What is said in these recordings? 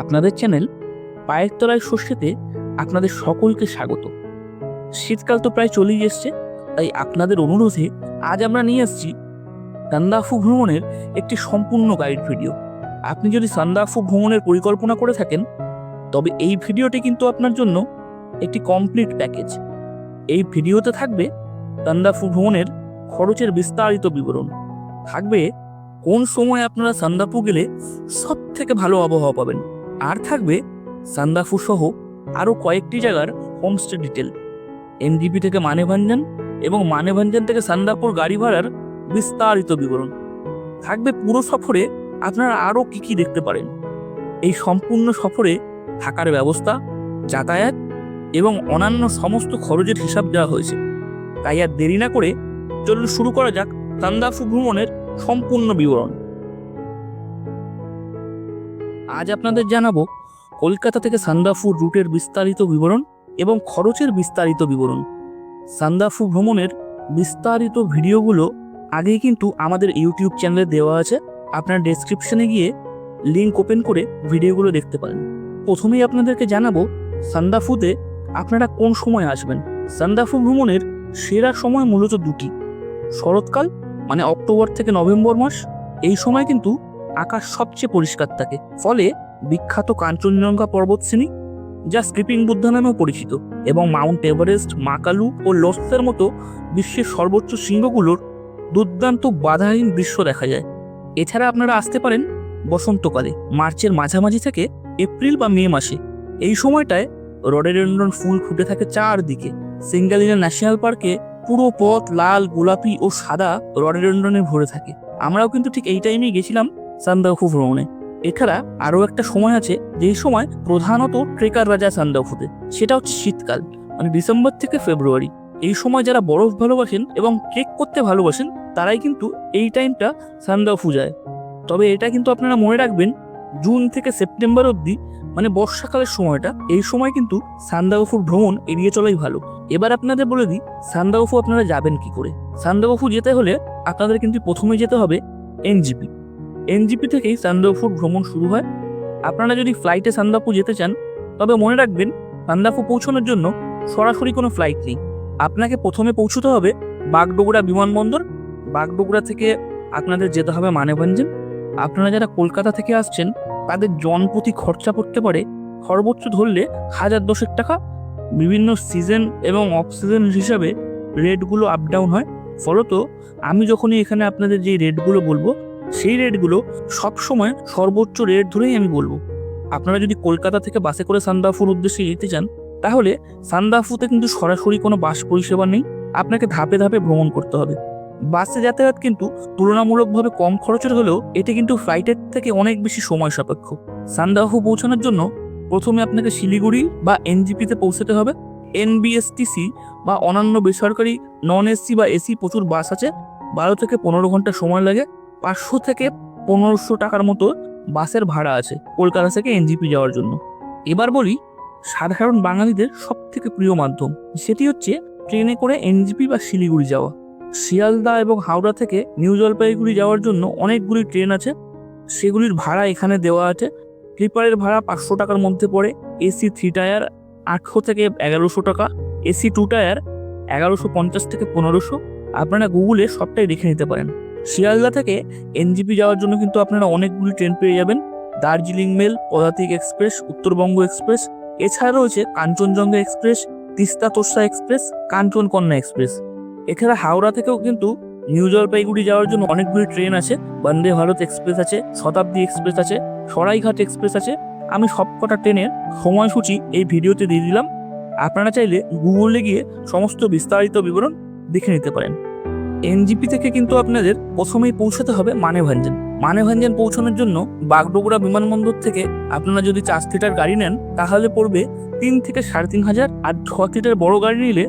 আপনাদের চ্যানেল পায়ের তলায় সর্ষেতে আপনাদের সকলকে স্বাগত। শীতকাল তো প্রায় চলেই এসছে, তাই আপনাদের অনুরোধে আজ আমরা নিয়ে আসছি সান্দাফু ভ্রমণের একটি সম্পূর্ণ গাইড ভিডিও আপনি যদি সান্দাফু ভ্রমণের পরিকল্পনা করে থাকেন, তবে এই ভিডিওটি কিন্তু আপনার জন্য একটি কমপ্লিট প্যাকেজ এই ভিডিওতে থাকবে সান্দাফু ভ্রমণের খরচের বিস্তারিত বিবরণ। থাকবে কোন সময় আপনারা সান্দাফু গেলে সব থেকে ভালো আবহাওয়া পাবেন। আর থাকবে সান্দাফু সহ আরও কয়েকটি জায়গার হোমস্টে ডিটেল এনজিপি থেকে মানেভাঞ্জন এবং মানেভাঞ্জন থেকে সান্দাপুর গাড়ি ভাড়ার বিস্তারিত বিবরণ। থাকবে পুরো সফরে আপনারা আরও কি কি দেখতে পারেন। এই সম্পূর্ণ সফরে থাকার ব্যবস্থা, যাতায়াত এবং অন্যান্য সমস্ত খরচের হিসাব দেওয়া হয়েছে। তাই আর দেরি না করে চলুন শুরু করা যাক সান্দাফু ভ্রমণের সম্পূর্ণ বিবরণ। আজ আপনাদের জানাব কলকাতা থেকে সান্দাফু রুটের বিস্তারিত বিবরণ এবং খরচের বিস্তারিত বিবরণ। সান্দাফু ভ্রমণের বিস্তারিত ভিডিওগুলো আগেই কিন্তু আমাদের ইউটিউব চ্যানেলে দেওয়া আছে। আপনার ডেসক্রিপশনে গিয়ে লিঙ্ক ওপেন করে ভিডিওগুলো দেখতে পারেন। প্রথমেই আপনাদেরকে জানাব সান্দাফুতে আপনারা কোন সময় আসবেন? সান্দাফু ভ্রমণের সেরা সময় মূলত দুটি। শরৎকাল মানে অক্টোবর থেকে নভেম্বর মাস, এই সময় কিন্তু আকাশ সবচেয়ে পরিষ্কার থাকে। ফলে বিখ্যাত কাঞ্চনজঙ্ঘা পর্বতশ্রেণী, যা স্লিপিং বুদ্ধা নামেও পরিচিত এবং মাউন্ট এভারেস্ট, মাকালু ও লস্তের মতো বিশ্বের সর্বোচ্চ শৃঙ্গগুলোর দুর্দান্ত বাধাহীন দৃশ্য দেখা যায়। এছাড়া আপনারা আসতে পারেন বসন্তকালে, মার্চের মাঝামাঝি থেকে এপ্রিল বা মে মাসে। এই সময়টায় রডেডেন্ড্রন ফুল ফুটে থাকে চারদিকে। সিঙ্গালিনা ন্যাশনাল পার্কে পুরো পথ লাল, গোলাপি ও সাদা রডেডেন্ড্রনে ভরে থাকে। আমরাও কিন্তু ঠিক এই টাইমেই গেছিলাম সান্দাফু ভ্রমণে এছাড়া আরও একটা সময় আছে, যেই সময় প্রধানত ট্রেকার রাজা সান্দাফুতে সেটা হচ্ছে শীতকাল মানে ডিসেম্বর থেকে ফেব্রুয়ারি। এই সময় যারা বরফ ভালোবাসেন এবং ট্রেক করতে ভালোবাসেন, তারাই কিন্তু এই টাইমটা সান্দাফু যায়। তবে এটা কিন্তু আপনারা মনে রাখবেন, জুন থেকে সেপ্টেম্বর অবধি মানে বর্ষাকালের সময়টা, এই সময় কিন্তু সান্দাকফুর ভ্রমণ এড়িয়ে চলাই ভালো। এবার আপনাদের বলে দিই সান্দাকফু আপনারা যাবেন কি করে? সান্দাকফু যেতে হলে আপনাদের কিন্তু প্রথমে যেতে হবে এনজিপি। এনজিপি থেকেই সান্দাফুর ভ্রমণ শুরু হয়। আপনারা যদি ফ্লাইটে সান্দাফু যেতে চান, তবে মনে রাখবেন সান্দাফু পৌঁছানোর জন্য সরাসরি কোনো ফ্লাইট নেই। আপনাকে প্রথমে পৌঁছতে হবে বাগডোগরা বিমানবন্দর। বাগডোগরা থেকে আপনাদের যেতে হবে মানেভঞ্জন আপনারা যারা কলকাতা থেকে আসছেন, তাদের জনপ্রতি খরচা পড়তে পারে সর্বোচ্চ ধরলে হাজার দশেক টাকা। বিভিন্ন সিজন এবং অফ সিজন হিসাবে রেটগুলো আপ ডাউন হয়। ফলত আমি যখনই এখানে আপনাদের যে রেটগুলো বলব সেই রেটগুলো সবসময় সর্বোচ্চ রেট ধরেই আমি বলব। আপনারা যদি কলকাতা থেকে বাসে করে সান্দাফুর উদ্দেশ্যে যেতে চান, তাহলে সান্দাফুতে কিন্তু সরাসরি কোনো বাস পরিষেবা নেই। আপনাকে ধাপে ধাপে ভ্রমণ করতে হবে। বাসে যাতায়াত কিন্তু তুলনামূলকভাবে কম খরচের হলেও এটি কিন্তু ফ্লাইটের থেকে অনেক বেশি সময় সাপেক্ষ। সান্দাহু পৌঁছানোর জন্য প্রথমে আপনাকে শিলিগুড়ি বা এনজিপিতে পৌঁছাতে হবে। এনবিএসটিসি বা অন্যান্য বেসরকারি নন এসি বা এসি প্রচুর বাস আছে। বারো থেকে পনেরো ঘণ্টা সময় লাগে। পাঁচশো থেকে পনেরোশো টাকার মতো বাসের ভাড়া আছে কলকাতা থেকে এনজিপি যাওয়ার জন্য। এবার বলি, সাধারণ বাঙালিদের সব থেকে প্রিয় মাধ্যম, সেটি হচ্ছে ট্রেনে করে এনজিপি বা শিলিগুড়ি যাওয়া। শিয়ালদা এবং হাওড়া থেকে নিউ জলপাইগুড়ি যাওয়ার জন্য অনেকগুলি ট্রেন আছে, সেগুলির ভাড়া এখানে দেওয়া আছে। স্লিপারের ভাড়া পাঁচশো টাকার মধ্যে পড়ে, এসি থ্রি টায়ার আটশো থেকে এগারোশো টাকা, এসি টু টায়ার এগারোশো পঞ্চাশ থেকে পনেরোশো। আপনারা গুগলে সবটাই দেখে নিতে পারেন। শিয়ালদা থেকে এনজিপি যাওয়ার জন্য কিন্তু আপনারা অনেকগুলি ট্রেন পেয়ে যাবেন। Darjeeling mail, Padatik express, Uttarbanga express এছাড়া রয়েছে Kanchenjunga express, Teesta Torsa express, Kanchankanya express. এছাড়া হাওড়া থেকেও কিন্তু নিউ জলপাইগুড়ি যাওয়ার জন্য অনেকগুলি ট্রেন আছে। বন্দে ভারত এক্সপ্রেস আছে, শতাব্দী এক্সপ্রেস আছে, সরাইঘাট এক্সপ্রেস আছে। আমি সবকটা ট্রেনের সময়সূচি এই ভিডিওতে দিয়ে দিলাম। আপনারা চাইলে গুগলে গিয়ে সমস্ত বিস্তারিত বিবরণ দেখে নিতে পারেন। এনজিপি থেকে কিন্তু আপনাদের প্রথমেই পৌঁছাতে হবে মানেভাঞ্জন। মানেভাঞ্জন পৌঁছানোর জন্য বাগডোগরা বিমানবন্দর থেকে আপনারা যদি চার সিটার গাড়ি নেন, তাহলে পড়বে তিন থেকে সাড়ে তিন হাজার আর ছ সিটার বড় গাড়ি নিলে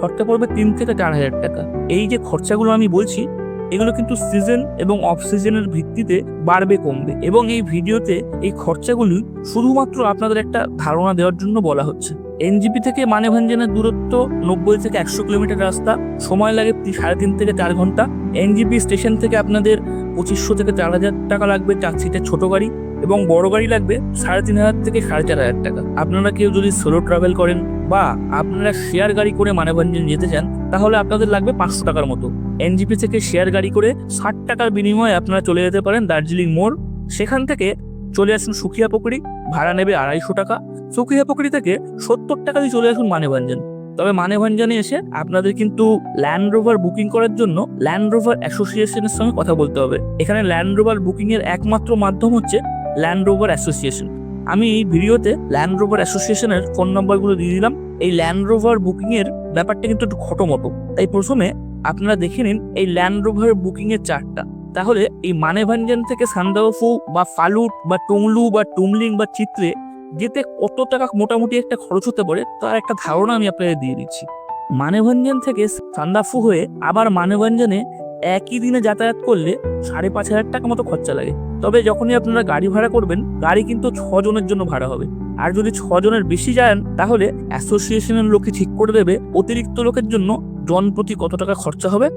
খরচা পড়বে তিন থেকে চার হাজার টাকা। এই যে খরচাগুলো আমি বলছি, এগুলো কিন্তু সিজন এবং অফ সিজনের ভিত্তিতে বাড়বে, কমবে এবং এই ভিডিওতে এই খরচাগুলি শুধুমাত্র আপনাদের একটা ধারণা দেওয়ার জন্য বলা হচ্ছে। এনজিপি থেকে মানেভঞ্জনের দূরত্ব নব্বই থেকে একশো কিলোমিটার রাস্তা, সময় লাগে সাড়ে তিন থেকে চার ঘণ্টা। এনজিপি স্টেশন থেকে আপনাদের পঁচিশশো থেকে চার হাজার টাকা লাগবে চার সিটের ছোট গাড়ি এবং বড় গাড়ি লাগবে সাড়ে তিন হাজার থেকে সাড়ে চার হাজার টাকা। আপনারা কেউ যদি সোলো ট্রাভেল করেন বা আপনারা শেয়ার গাড়ি করে মানেভঞ্জন যেতে চান, তাহলে আপনাদের লাগবে পাঁচশো টাকার মতো। এনজিপি থেকে শেয়ার গাড়ি করে ষাট টাকার বিনিময়ে আপনারা চলে যেতে পারেন দার্জিলিং মোড়। সেখান থেকে চলে আসুন সুখিয়া পুকুরি ভাড়া নেবে আড়াইশো টাকা। সুখিয়া পুকুরি থেকে সত্তর টাকা দিয়ে চলে আসুন মানেভঞ্জন তবে মানেভঞ্জনে এসে আপনাদের কিন্তু ল্যান্ড রোভার বুকিং করার জন্য ল্যান্ড রোভার অ্যাসোসিয়েশনের সঙ্গে কথা বলতে হবে। এখানে ল্যান্ড রোভার বুকিং এর একমাত্র মাধ্যম হচ্ছে ল্যান্ড রোভার অ্যাসোসিয়েশন আমি এই ভিডিওতে ল্যান্ড রোভার অ্যাসোসিয়েশনের ফোন নাম্বারগুলো দিয়ে দিলাম। এই ল্যান্ড রোভার বুকিং এর ব্যাপারটা কিন্তু একটু খটোমটো তাই প্রথমে আপনারা দেখে নিন এই ল্যান্ড রোভার বুকিং এর চার্টটা তাহলে এই মানেভাঞ্জন থেকে সান্দাওফু বা ফালুট বা টুংলু বা টুমলিং বা চিত্রে যেতে কত টাকা মোটামুটি একটা খরচ হতে পারে, তার একটা ধারণা আমি আপনাদের দিয়ে দিচ্ছি। মানেভঞ্জন থেকে সান্দাফু হয়ে আবার মানেভঞ্জনে একই দিনে যাতায়াত করলে সাড়ে পাঁচ হাজার টাকা মতো খরচা লাগে। তবে যখনই আপনারা গাড়ি ভাড়া করবেন, গাড়ি কিন্তু ছজনের জন্য ভাড়া হবে। আর যদি ছজনের বেশি যান, তাহলে অ্যাসোসিয়েশনের লোকে ঠিক করে দেবে, অতিরিক্ত লোকের জন্য জন প্রতি কত টাকা খরচা হবে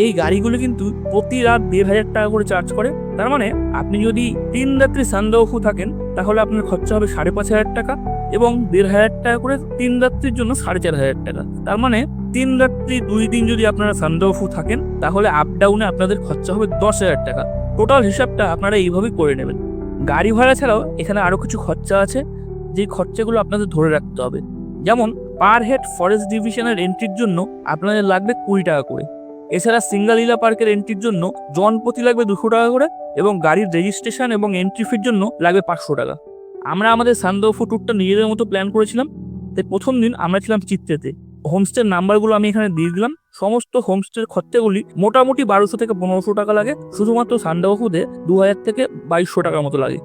এই গাড়িগুলো কিন্তু প্রতি রাত দেড় হাজার টাকা করে চার্জ করে। তার মানে আপনি যদি তিন রাত্রি সান্দাওফু থাকেন, তাহলে আপনার খরচা হবে সাড়ে পাঁচ হাজার টাকা এবং দেড় হাজার টাকা করে তিন রাত্রির জন্য সাড়ে চার হাজার টাকা। তার মানে তিন রাত্রি দুই দিন যদি আপনারা সান্দাওফু থাকেন, তাহলে আপ ডাউনে আপনাদের খরচা হবে দশ হাজার টাকা। টোটাল হিসাবটা আপনারা এইভাবেই করে নেবেন। গাড়ি ভাড়া ছাড়াও এখানে আরও কিছু খরচা আছে, যে খরচাগুলো আপনাদের ধরে রাখতে হবে। যেমন পার হেড ফরেস্ট ডিভিশনের এন্ট্রির জন্য আপনাদের লাগবে কুড়ি টাকা করে। এছাড়া সিঙ্গালীলা পার্কের এন্ট্রির জন্য জন প্রতি লাগবে দুশো টাকা করে এবং গাড়ির রেজিস্ট্রেশন এবং এন্ট্রি ফির জন্য লাগবে পাঁচশো টাকা। আমরা আমাদের সান্দফু ট্যুরটা নিজেদের মতো প্ল্যান করেছিলাম। তাই প্রথম দিন আমরা ছিলাম চিত্রেতে। হোমস্টের নাম্বারগুলো আমি এখানে দিয়ে দিলাম। সমস্ত হোমস্টের খরচাগুলি মোটামুটি বারোশো থেকে পনেরোশো টাকা লাগে। শুধুমাত্র সান্দাবাহুতে দু হাজার থেকে বাইশশো টাকার মতো লাগে।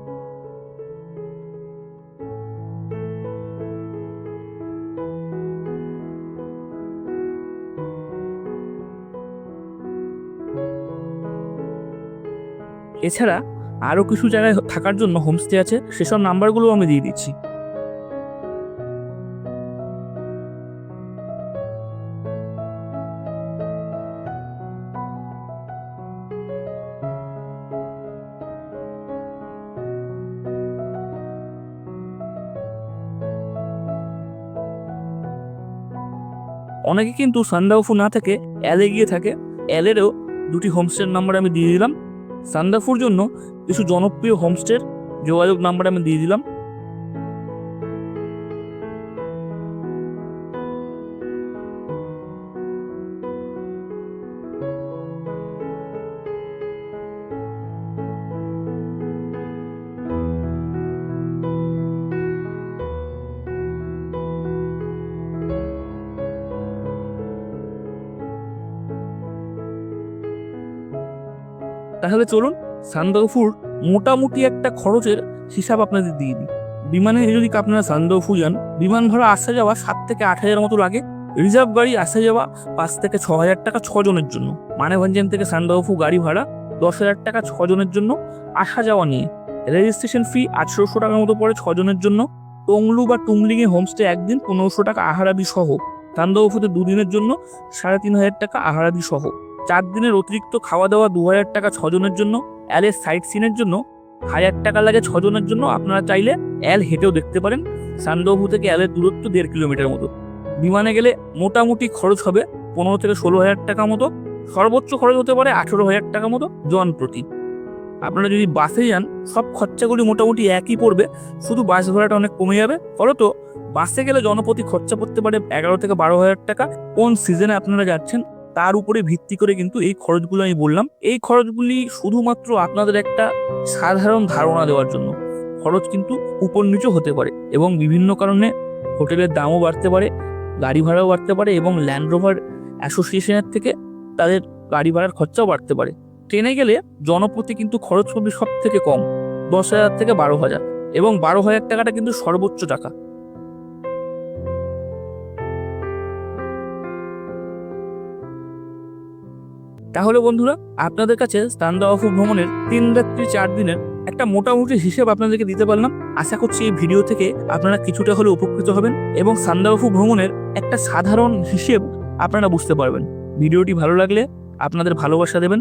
এছাড়া আরও কিছু জায়গায় থাকার জন্য হোমস্টে আছে, সেসব নাম্বারগুলো আমি দিয়ে দিচ্ছি। অনেকে কিন্তু সান্দাউফু না থেকে অ্যালে গিয়ে থাকে অ্যালেরও দুটি হোমস্টের নাম্বার আমি দিয়ে দিলাম। সান্দাফুর জন্য কিছু জনপ্রিয় হোমস্টের যোগাযোগ নাম্বার আমি দিয়ে দিলাম। তাহলে চলুন সান্দাউফুর মোটামুটি একটা খরচের হিসাব আপনাদের দিয়ে দিই। বিমানে যদি আপনারা সান্দাউফু যান, বিমান ভাড়া আসা যাওয়া সাত থেকে আট হাজার মতো লাগে। রিজার্ভ গাড়ি আসা যাওয়া পাঁচ থেকে ছ হাজার টাকা ছজনের জন্য। মানেভঞ্জন থেকে সান্দাউফু গাড়ি ভাড়া দশ হাজার টাকা ছজনের জন্য। আসা যাওয়া নিয়ে রেজিস্ট্রেশন ফি আঠেরোশো টাকার মতো পড়ে ছজনের জন্য। টংলু বা টুংলিংয়ে হোমস্টে একদিন পনেরোশো টাকা আহারাদি সহ। সান্দাউফুতে দুদিনের জন্য সাড়ে তিন হাজার টাকা আহারাদি সহ। চার দিনের অতিরিক্ত খাওয়া দাওয়া দু হাজার টাকা ছজনের জন্য, অ্যালের সাইট সিনের জন্য, হাজার টাকা লাগে ছজনের জন্য আপনারা চাইলে অ্যাল হেঁটেও দেখতে পারেন। সান্দহু থেকে অ্যালের দূরত্ব দেড় কিলোমিটার মতো। বিমানে গেলে মোটামুটি খরচ হবে পনেরো থেকে ষোলো হাজার টাকা মতো। সর্বোচ্চ খরচ হতে পারে আঠেরো হাজার টাকা মতো জন প্রতি। আপনারা যদি বাসে যান, সব খরচাগুলি মোটামুটি একই পড়বে, শুধু বাস ভাড়াটা অনেক কমে যাবে। ফলত বাসে গেলে জনপ্রতি খরচা পড়তে পারে এগারো থেকে বারো হাজার টাকা। কোন সিজনে আপনারা যাচ্ছেন তার উপরে ভিত্তি করে কিন্তু এই খরচগুলো আমি বললাম। এই খরচগুলি শুধুমাত্র আপনাদের একটা সাধারণ ধারণা দেওয়ার জন্য। খরচ কিন্তু উপর নিচু হতে পারে এবং বিভিন্ন কারণে হোটেলের দামও বাড়তে পারে, গাড়ি ভাড়াও বাড়তে পারে এবং ল্যান্ড রোভার অ্যাসোসিয়েশনের থেকে তাদের গাড়ি ভাড়ার খরচাও বাড়তে পারে। ট্রেনে গেলে জনপ্রতি কিন্তু খরচ হবে সব থেকে কম, দশ হাজার থেকে বারো হাজার এবং বারো হাজার টাকাটা কিন্তু সর্বোচ্চ টাকা। তাহলে বন্ধুরা, আপনাদের কাছে স্তান্দাওয়াফু ভ্রমণের তিন রাত্রি চার দিনের একটা মোটামুটি হিসেব আপনাদেরকে দিতে পারলাম। আশা করছি এই ভিডিও থেকে আপনারা কিছুটা হলে উপকৃত হবেন এবং সান্দাওয়াফু ভ্রমণের একটা সাধারণ হিসেব আপনারা বুঝতে পারবেন। ভিডিওটি ভালো লাগলে আপনাদের ভালোবাসা দেবেন।